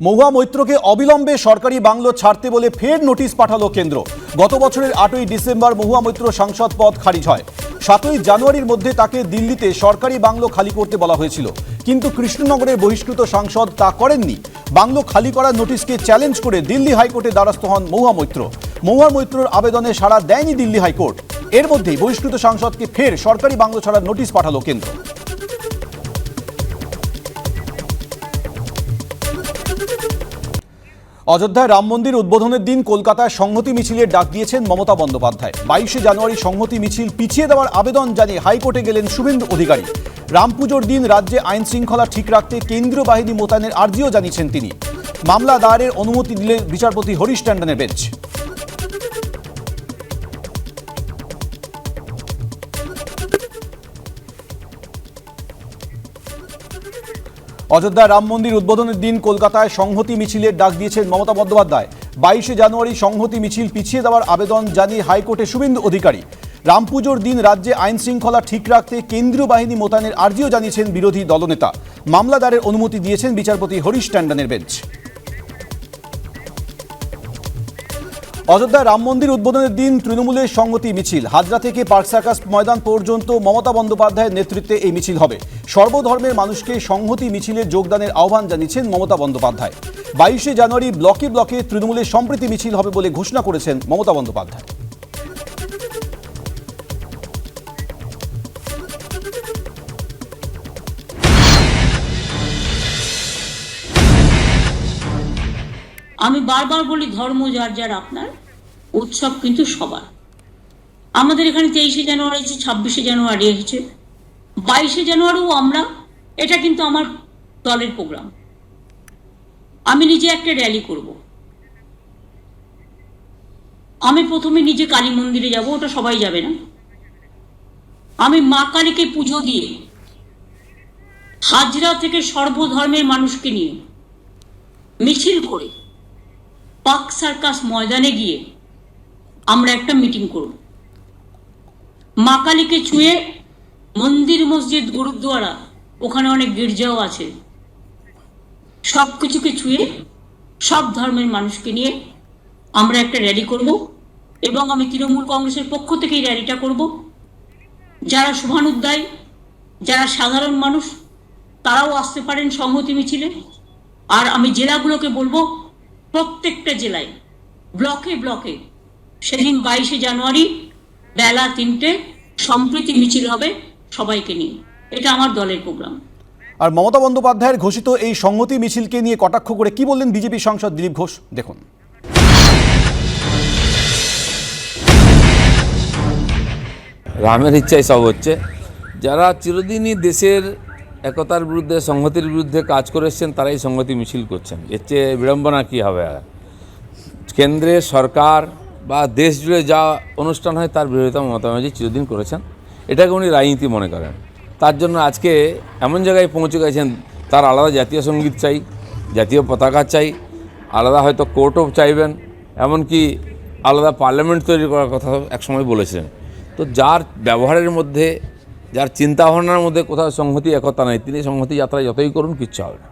মহুয়া মৈত্রকে অবিলম্বে সরকারি বাংলো ছাড়তে বলে ফের নোটিশ পাঠালো কেন্দ্র। গত বছরের আটই ডিসেম্বর মহুয়া মৈত্র সাংসদ পদ খারিজ হয়। সাতই জানুয়ারির মধ্যে তাকে দিল্লিতে সরকারি বাংলো খালি করতে বলা হয়েছিল। কিন্তু কৃষ্ণনগরের বহিষ্কৃত সাংসদ তা করেননি। বাংলো খালি করার নোটিশকে চ্যালেঞ্জ করে দিল্লি হাইকোর্টে দ্বারস্থ হন মহুয়া মৈত্র। মহুয়া মৈত্রর আবেদনে সাড়া দেয়নি দিল্লি হাইকোর্ট। এর মধ্যেই বহিষ্কৃত সাংসদকে ফের সরকারি বাংলো ছাড়ার নোটিশ পাঠালো কেন্দ্র। অযোধ্যায় রাম মন্দির উদ্বোধনের দিন কলকাতায় সংহতি মিছিলের ডাক দিয়েছেন মমতা বন্দ্যোপাধ্যায়। বাইশে জানুয়ারি সংহতি মিছিল পিছিয়ে দেওয়ার আবেদন জানিয়ে হাইকোর্টে গেলেন শুভেন্দু অধিকারী। রাম পুজোর দিন রাজ্যে আইন শৃঙ্খলা ঠিক রাখতে কেন্দ্রীয় বাহিনী মোতায়েনের আর্জিও জানিয়েছেন তিনি। মামলা দায়েরের অনুমতি দিলেন বিচারপতি হরিশ ট্যান্ডনের বেঞ্চ। অযোধ্যায় রাম মন্দির উদ্বোধনের দিন কলকাতায় সংহতি মিছিলের ডাক দিয়েছেন মমতা বন্দ্যোপাধ্যায়। বাইশে জানুয়ারি সংহতি মিছিল পিছিয়ে দেওয়ার আবেদন জানিয়ে হাইকোর্টে শুভেন্দু অধিকারী। রাম পুজোর দিন রাজ্যে আইন শৃঙ্খলা ঠিক রাখতে কেন্দ্রীয় বাহিনী মোতায়েনের আর্জিও জানিয়েছেন বিরোধী দলনেতা। মামলাদারের অনুমতি দিয়েছেন বিচারপতি হরিশ ট্যান্ডনের বেঞ্চ। অযোধ্যায় রাম মন্দির উদ্বোধনের দিন তৃণমূলের সংগতি মিছিল। হাজরা থেকে পার্ক সার্কাস ময়দান পর্যন্ত মমতা বন্দ্যোপাধ্যায়ের নেতৃত্বে এই মিছিল হবে। সর্বধর্মের মানুষকে সংহতি মিছিলে যোগদানের আহ্বান জানিয়েছেন মমতা বন্দ্যোপাধ্যায়। বাইশে জানুয়ারি ব্লকে ব্লকে তৃণমূলের সম্প্রীতি মিছিল হবে বলে ঘোষণা করেছেন মমতা বন্দ্যোপাধ্যায়। আমি বারবার বলি ধর্ম যার যার আপনার, উৎসব কিন্তু সবার। আমাদের এখানে তেইশে জানুয়ারি আছে ছাব্বিশে জানুয়ারি এসেছে বাইশে জানুয়ারিও আমরা, এটা কিন্তু আমার দলের প্রোগ্রাম। আমি নিজে একটা র্যালি করব। আমি প্রথমে নিজে কালী মন্দিরে যাব, ওটা সবাই যাবে না। আমি মা কালীকে পুজো দিয়ে হাজরা থেকে সর্বধর্মের মানুষকে নিয়ে মিছিল করে পার্ক সার্কাস ময়দানে গিয়ে আমরা একটা মিটিং করব। মা কালীকে ছুঁয়ে মন্দির, মসজিদ গুরুদ্বারা ওখানে অনেক গির্জাও আছে। সব কিছুকে ছুঁয়ে সব ধর্মের মানুষকে নিয়ে আমরা একটা র্যালি করব এবং আমি তৃণমূল কংগ্রেসের পক্ষ থেকে এই র্যালিটা করব। যারা শুভানুদ্দায় যারা সাধারণ মানুষ, তারাও আসতে পারেন সংহতি মিছিলে। আর আমি জেলাগুলোকে বলব প্রত্যেকটা জেলায় ব্লকে ব্লকে। সেদিন বাইশে জানুয়ারি বেলা তিনটে সম্প্রীতি মিছিল হবে সবাইকে নিয়ে। এটা আমার দলের প্রোগ্রাম। আর মমতা বন্দ্যোপাধ্যায়ের ঘোষিত এই সংহতি মিছিলকে নিয়ে কটাক্ষ করে কি বললেন বিজেপি সাংসদ দিলীপ ঘোষ? দেখুন। রামের ইচ্ছাই সব হচ্ছে। যারা চিরদিনই দেশের একতার বিরুদ্ধে, সংহতির বিরুদ্ধে কাজ করে এসছেন, তারাই সংহতি মিছিল করছেন। এর চেয়ে বিড়ম্বনা কী হবে আর? কেন্দ্রের সরকার বা দেশ জুড়ে যা অনুষ্ঠান হয়, তার বিরোধিতা মমতা ব্যানার্জি চিরদিন করেছেন। এটাকে উনি রাজনীতি মনে করেন। তার জন্য আজকে এমন জায়গায় পৌঁছে গেছেন, তার আলাদা জাতীয় সংগীত চাই, জাতীয় পতাকা চাই, আলাদা হয়তো কোর্টও চাইবেন, এমনকি আলাদা পার্লামেন্ট তৈরি করার কথা একসময় বলেছিলেন। তো যার ব্যবহারের মধ্যে যার চিন্তাভাবনার মধ্যে কোথাও সংহতি, একতা নাই, তিনি সংহতি যাত্রা যতই করুন, কিচ্ছু হবে না।